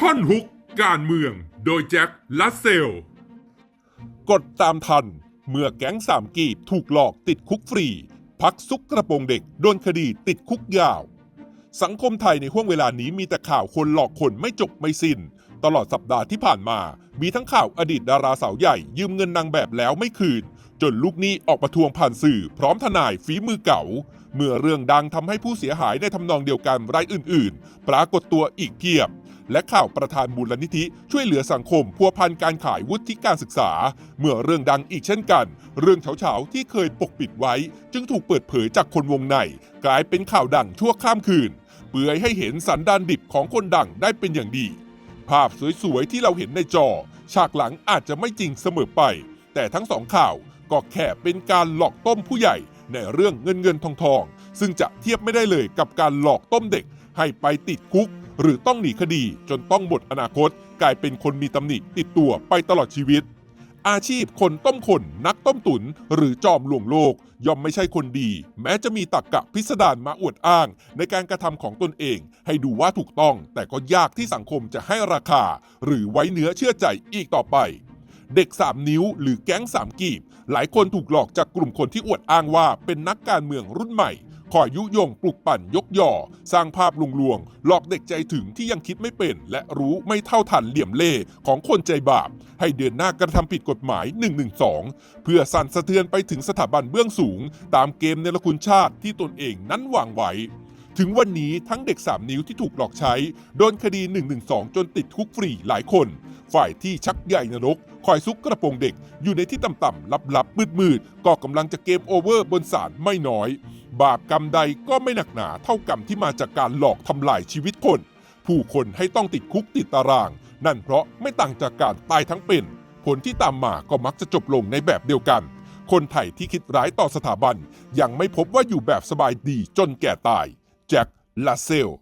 ท่อนฮุกการเมือง โดยแจ็คลัสเซล กดตามทัน เมื่อแก๊งสามกีบถูกหลอกติดคุกฟรี พักซุกกระโปรงเด็กโดนคดีติดคุกยาว สังคมไทยในห่วงเวลานี้มีแต่ข่าวคนหลอกคนไม่จบไม่สิน้น ตลอดสัปดาห์ที่ผ่านมา มีทั้งข่าวอดีตดาราสาวใหญ่ ยืมเงินนางแบบแล้วไม่คืน จนลูกหนี้ออกมาทวงผ่านสื่อ พร้อมทนายฝีมือเก่าเมื่อเรื่องดังทำให้ผู้เสียหายในทำนองเดียวกันรายอื่น ๆ ปรากฏตัวอีกเพียบ และข่าวประธานมูลนิธิช่วยเหลือสังคมพัวพันการขายวุฒิการศึกษา เมื่อเรื่องดังอีกเช่นกัน เรื่องเฉาๆที่เคยปกปิดไว้ จึงถูกเปิดเผยจากคนวงใน กลายเป็นข่าวดังชั่วข้ามคืน เปื่อยให้เห็นสันดานดิบของคนดังได้เป็นอย่างดี ภาพสวยๆที่เราเห็นในจอ ฉากหลังอาจจะไม่จริงเสมอไป แต่ทั้งสองข่าวก็แค่เป็นการหลอกต้มผู้ใหญ่ในเรื่องเงินเงินทองทองซึ่งจะเทียบไม่ได้เลยกับการหลอกต้มเด็กให้ไปติดคุก หรือต้องหนีคดีจนต้องหมดอนาคต กลายเป็นคนมีตำหนิติดตัวไปตลอดชีวิต อาชีพคนต้มคนนักต้มตุน หรือจอมลวงโลก ย่อมไม่ใช่คนดี แม้จะมีตักกะพิสดารมาอวดอ้าง ในการกระทำของตนเอง ให้ดูว่าถูกต้อง แต่ก็ยากที่สังคมจะให้ราคา หรือไว้เนื้อเชื่อใจอีกต่อไปเด็ก 3 นิ้วหรือแก๊ง 3 กีบ หลายคนถูกหลอกจากกลุ่มคนที่อวดอ้างว่าเป็นนักการเมืองรุ่นใหม่ คอยยุยงปลุกปั่นยกย่อ สร้างภาพลวงลวง หลอกเด็กใจถึงที่ยังคิดไม่เป็น และรู้ไม่เท่าทันเหลี่ยมเล่ของคนใจบาป ให้เดินหน้ากระทำผิดกฎหมาย 112 เพื่อสั่นสะเทือนไปถึงสถาบันเบื้องสูง ตามเกมในละคุณชาติที่ตนเองนั้นวางไว้ถึงวันนี้ทั้งเด็ก 3 นิ้วที่ถูกหลอกใช้ โดนคดี 112 จนติดคุกฟรีหลายคน ฝ่ายที่ชักใหญ่นรก คอยซุกกระโปรงเด็ก อยู่ในที่ต่ำๆลับๆมืดๆก็กำลังจะเกมโอเวอร์บนศาลไม่น้อย บาปกรรมใดก็ไม่หนักหนาเท่ากรรมที่มาจากการหลอกทำลายชีวิตคน ผู้คนให้ต้องติดคุกติดตาราง นั่นเพราะไม่ต่างจากการตายทั้งเป็น ผลที่ตามมาก็มักจะจบลงในแบบเดียวกัน คนไทยที่คิดร้ายต่อสถาบัน ยังไม่พบว่าอยู่แบบสบายดีจนแก่ตายแจ็คลาเซล